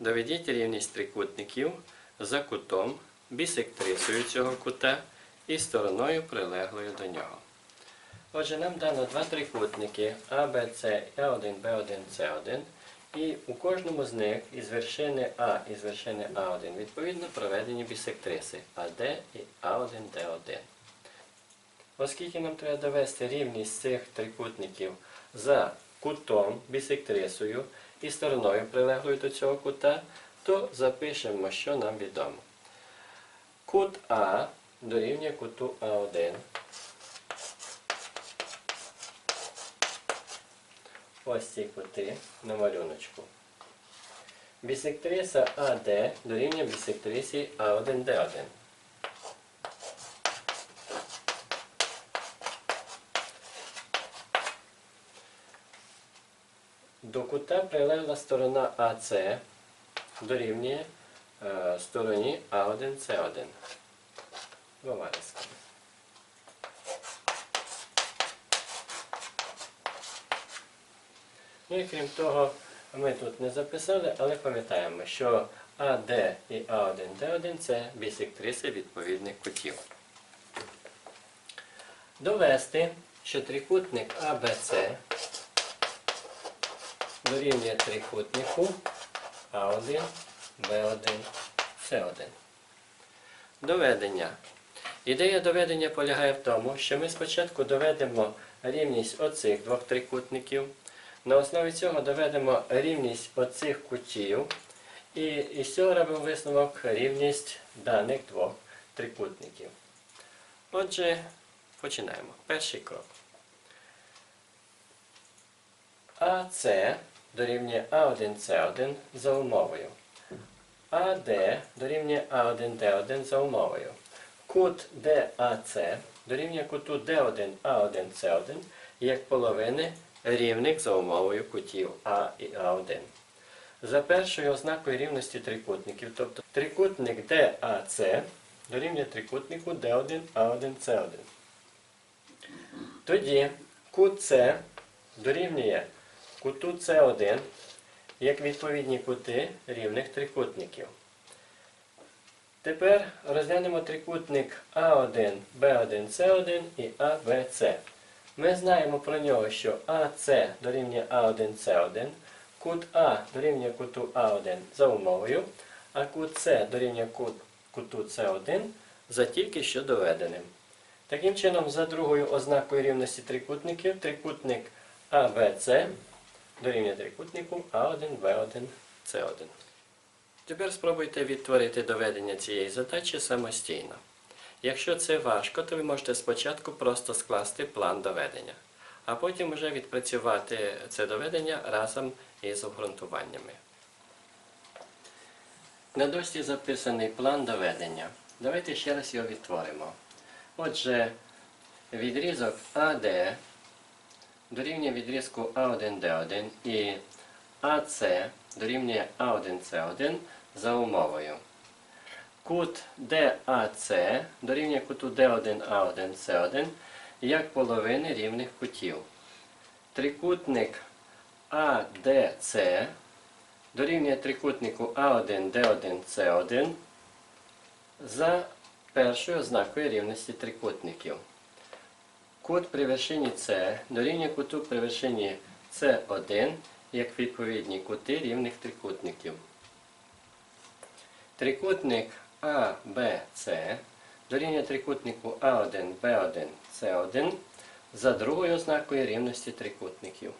Доведіть рівність трикутників за кутом, бісектрисою цього кута і стороною прилеглою до нього. Отже, нам дано два трикутники А, Б, С і А1, Б1, С1. І у кожному з них із вершини А і з вершини А1 відповідно проведені бісектриси АД і А1, Д1. Оскільки нам треба довести рівність цих трикутників за кутом, бісектрисою і стороною прилеглою до цього кута, то запишемо, що нам відомо. Кут А дорівнює куту А1. Ось ці кути на малюночку. Бісектриса АД дорівнює бісектрисі А1Д1. До кута прилегла сторона АС дорівнює е, стороні А1С1. Двома рисками. Ну і крім того, ми тут не записали, але пам'ятаємо, що АД і А1Д1 це бісектриси відповідних кутів. Довести, що трикутник АБЦ дорівнює трикутнику А1, Б1, С1. Доведення. Ідея доведення полягає в тому, що ми спочатку доведемо рівність оцих двох трикутників. На основі цього доведемо рівність оцих кутів. І із цього робимо висновок рівність даних двох трикутників. Отже, починаємо. Перший крок. АС дорівнює А1С1 за умовою. АД дорівнює А1Д1 за умовою. Кут ДАЦ дорівнює куту Д1А1С1 як половини рівних за умовою кутів А і А1. За першою ознакою рівності трикутників, тобто трикутник ДАЦ дорівнює трикутнику Д1А1С1. Тоді кут С дорівнює куту С1 як відповідні кути рівних трикутників. Тепер розглянемо трикутник А1, Б1, С1 і АБЦ. Ми знаємо про нього, що АС дорівнює А1, С1, кут А дорівнює куту А1 за умовою, а кут С дорівнює кут, куту С1 за тільки що доведеним. Таким чином, за другою ознакою рівності трикутників, трикутник АБЦ дорівнює трикутнику А1, Б1, С1. Тепер спробуйте відтворити доведення цієї задачі самостійно. Якщо це важко, то ви можете спочатку просто скласти план доведення, а потім вже відпрацювати це доведення разом із обґрунтуваннями. На дошці записаний план доведення. Давайте ще раз його відтворимо. Отже, відрізок АД дорівнює відрізку А1Д1 і АС дорівнює А1С1 за умовою. Кут ДАЦ дорівнює куту Д1А1С1 як половини рівних кутів. Трикутник АДЦ дорівнює трикутнику А1Д1С1 за першою ознакою рівності трикутників. Кут при вершині С дорівнює куту при вершині С1 як відповідні кути рівних трикутників. Трикутник АБЦ дорівнює трикутнику А1, Б1, С1 за другою ознакою рівності трикутників.